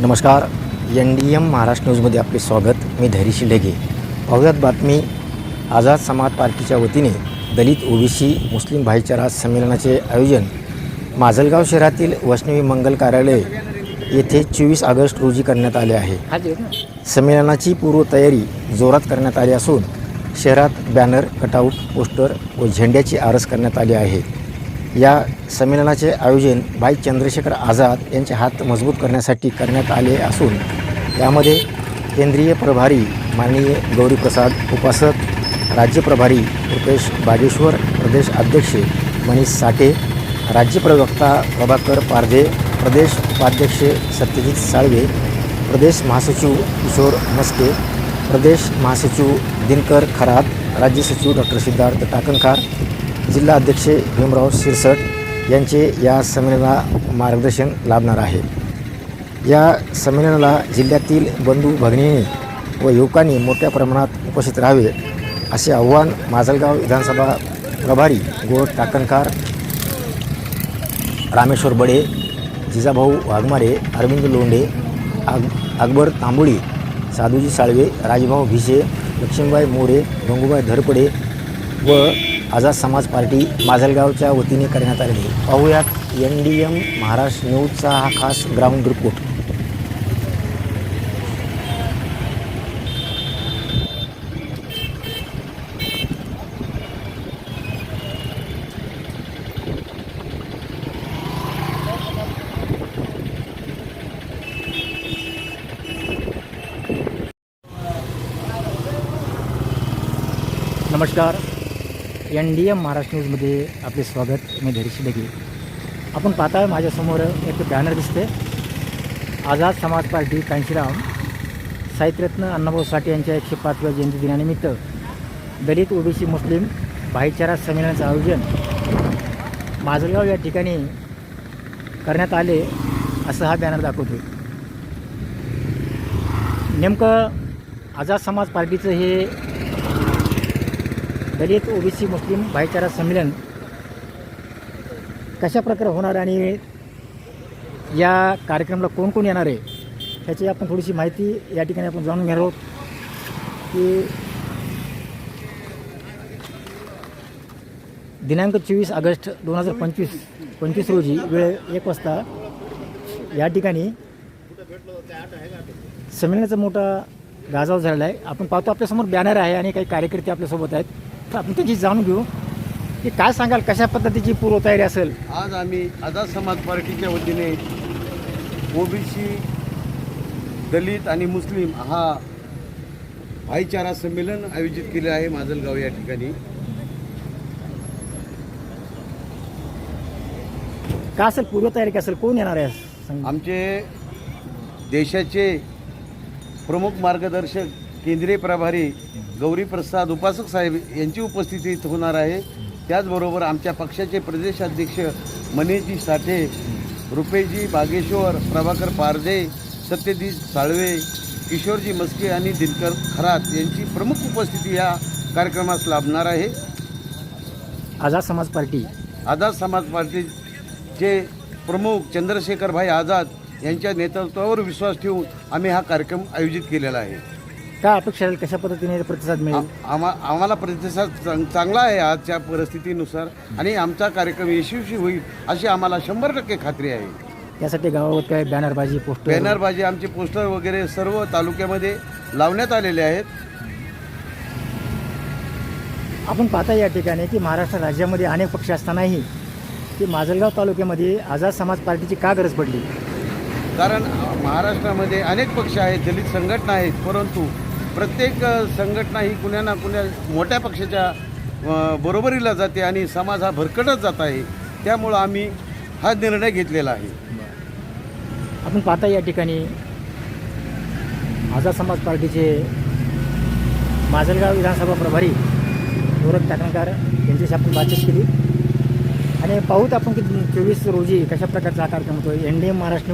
नमस्कार. N D M Maharashtra न्यूजमध्ये आपले स्वागत. मी धैर्यशील ढगे. पाहुयात बातमी. आझाद समाज पार्टीच्या वतीने दलित ओबीसी मुस्लिम भाईचारा संमेलनाचे आयोजन माजलगाव शहरातील वैष्णवी मंगल कार्यालय येथे चोवीस ऑगस्ट रोजी करण्यात आले आहे. संमेलनाची पूर्वतयारी जोरात करण्यात आली असून शहरात बॅनर कटआउट पोस्टर व झेंड्याची आरस करण्यात आली आहे. या संमेलनाचे आयोजन भाई चंद्रशेखर आझाद यांचे हात मजबूत करण्यासाठी करण्यात आले असून यामध्ये केंद्रीय प्रभारी माननीय गौरीप्रसाद उपासक राज्य प्रभारी रुपेश बागेश्वर प्रदेश अध्यक्ष मनीष साठे राज्य प्रवक्ता प्रभाकर पारधे प्रदेश उपाध्यक्ष सत्यजित साळवे प्रदेश महासचिव किशोर मस्के प्रदेश महासचिव दिनकर खरात राज्य सचिव डॉक्टर सिद्धार्थ टाकणकार जिल्हा अध्यक्ष भीमराव शिरसट यांचे या संमेलनाला मार्गदर्शन लाभणार आहे. या संमेलनाला जिल्ह्यातील बंधू भगिनींनी व युवकांनी मोठ्या प्रमाणात उपस्थित राहावे असे आव्हान माजलगाव विधानसभा प्रभारी गोड टाकणकार रामेश्वर बडे जिजाभाऊ वाघमारे अरविंद लोंढे आग अकबर तांबोळी साधूजी साळवे राजभाऊ भिसे लक्ष्मीबाई मोरे गंगूबाई धरपडे व आझाद समाज पार्टी माजलगावच्या वतीने करण्यात आलेली आहे. पाहूयात एन डी एम महाराष्ट्र न्यूजचा हा खास ग्राउंड रिपोर्ट नमस्कार एन डी एम महाराष्ट्र न्यूजमध्ये आपले स्वागत. मी धैर्यशी लगे आपण पाहताय माझ्यासमोर एक बॅनर दिसते आझाद समाज पार्टी कांशीराम साहित्यरत्न अण्णाभाऊ साठे यांच्या एकशे पाचव्या जयंती दिनानिमित्त दलित ओबीसी मुस्लिम भाईचारा संमेलनाचं आयोजन माजलगाव या ठिकाणी करण्यात आले असं हा बॅनर दाखवतो नेमकं आझाद समाज पार्टीचं हे दलित ओबीसी मुस्लिम भाईचारा संमेलन कशा प्रकारे होणार आणि या कार्यक्रमाला कोण कोण येणार आहे ह्याची आपण थोडीशी माहिती या ठिकाणी आपण जाणून घेणार आहोत की दिनांक चोवीस ऑगस्ट दोन हजार पंचवीस पंचवीस रोजी वेळ एक वाजता या ठिकाणी संमेलनाचा मोठा गाजाव झालेला आहे. आपण पाहतो आपल्यासमोर बॅनर आहे आणि काही कार्यकर्ते आपल्यासोबत आहेत. आपण त्याची जाणून घेऊ की काय सांगाल कशा पद्धतीची पूर्वतयारी असेल? आज आम्ही आझाद समाज पार्टीच्या वतीने ओबीसी दलित आणि मुस्लिम हा भाईचारा संमेलन आयोजित केले आहे माजलगाव या ठिकाणी. काय असेल पूर्वतयारी काय असेल कोण येणार आहे? सांग- आमचे देशाचे प्रमुख मार्गदर्शक केंद्रीय प्रभारी गौरीप्रसाद उपासक साहेब यांची उपस्थिती इथं होणार आहे. त्याचबरोबर आमच्या पक्षाचे प्रदेशाध्यक्ष मनीषजी साठे रुपेशजी बागेश्वर प्रभाकर पारदे सत्यजित साळवे किशोरजी मस्के आणि दिनकर खरात यांची प्रमुख उपस्थिती या कार्यक्रमास लाभणार आहे. आझाद समाज पार्टी. आझाद समाज पार्टीचे प्रमुख चंद्रशेखरभाई आझाद यांच्या नेतृत्वावर विश्वास ठेवून आम्ही हा कार्यक्रम आयोजित केलेला आहे. काय अपेक्षा राहील? कशा पद्धतीने प्रतिसाद मिळेल? आम्हा आम्हाला प्रतिसाद चांग- चांगला आहे आजच्या परिस्थितीनुसार आणि आमचा कार्यक्रम यशस्वी होईल अशी आम्हाला शंभर टक्के खात्री आहे. यासाठी गावावर काय बॅनरबाजी पोस्टर बॅनरबाजी आमचे पोस्टर वगैरे सर्व तालुक्यामध्ये लावण्यात आलेले आहेत. आपण पाहता या ठिकाणी की महाराष्ट्र राज्यामध्ये अनेक पक्ष असतानाही की माजलगाव तालुक्यामध्ये आझाद समाज पार्टीची का गरज पडली? कारण महाराष्ट्रामध्ये अनेक पक्ष आहेत दलित संघटना आहेत परंतु प्रत्येक संघटना ही कुण्या ना कुण्या मोठ्या पक्षाच्या बरोबरीला जाते आणि समाज हा भरकटत जात आहे. त्यामुळं आम्ही हा निर्णय घेतलेला आहे. आपण पाहता या ठिकाणी आझाद समाज पार्टीचे माजलगाव विधानसभा प्रभारी गोरख टाकणकार यांच्याशी आपण बातचीत केली. आणि पाहूत आपण की चोवीस रोजी कशा प्रकारचा हा कार्यक्रम होतो एन डी एम महाराष्ट्र